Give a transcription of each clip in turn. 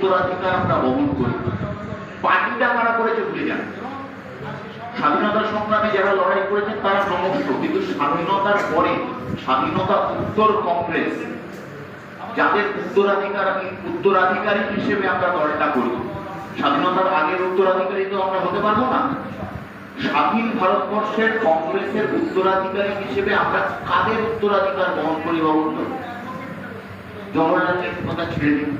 উত্তরাধিকার আমরা বহন করি। পার্টিটা কারা করেছে ভুলে যান। স্বাধীনতা সংগ্রামে যারা লড়াই করেছেন, তারা সমস্ত কিন্তু স্বাধীনতার পরে স্বাধীনতা উত্তর কংগ্রেস, যাদের উত্তরাধিকার উত্তরাধিকারী হিসেবে আমরা দলটা করি। স্বাধীনতার আগের উত্তরাধিকারী তো আমরা হতে পারব না। স্বাধীন ভারতবর্ষের কংগ্রেসের উত্তরাধিকারী হিসেবে আমরা কাদের উত্তরাধিকার বহন করি বাবু জওয়াহরলাল নেহরুর কথা ছেড়ে দিন।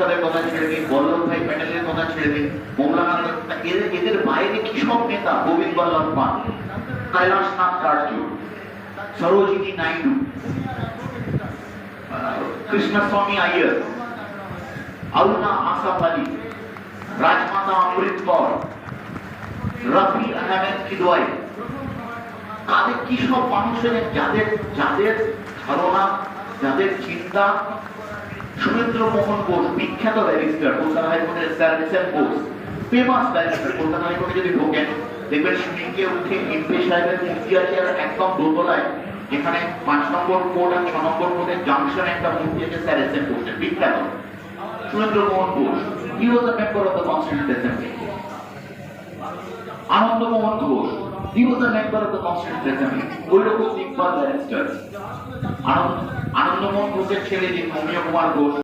প্রসাদের কথা ছেড়ে দিন, বল্লভ ভাই প্যাটেলের কথা ছেড়ে দিন এদের এদের বাইরে কি সব নেতা? গোবিন্দ বল্লভ পান সরোজিনী নাইডু কৃষ্ণস্বামী আসাফ আলী, রাজমাতা অমৃত কর, রফি আহমেদ তাদের কি সব মানুষের, যাদের যাদের ধারণা, যাদের চিন্তা সুরেন্দ্র মোহন বোস, বিখ্যাত ব্যারিস্টার কলকাতা হাইকোর্টের sir Bose. Famous barrister Kolkata হাইকোর্টে যদি ঢোকেন, দেখবেন সিঁড়িকে উঠে এমপি সাহেবের মূর্তি আছে আর একদম দোতলায়, যেখানে পাঁচ নম্বর কোর্ট আর ছ নম্বর কোর্টের জাংশনে একটা মূর্তি আছে স্যার এস বোসের, বিখ্যাত। Surendra Mohan Bose he was a member of the constituent assembly Ananda Mohan Ghosh he was a member of the constituent assembly barrister Ananda Anandamohan ঘোষের ছেলে যে কুমার ঘোষ।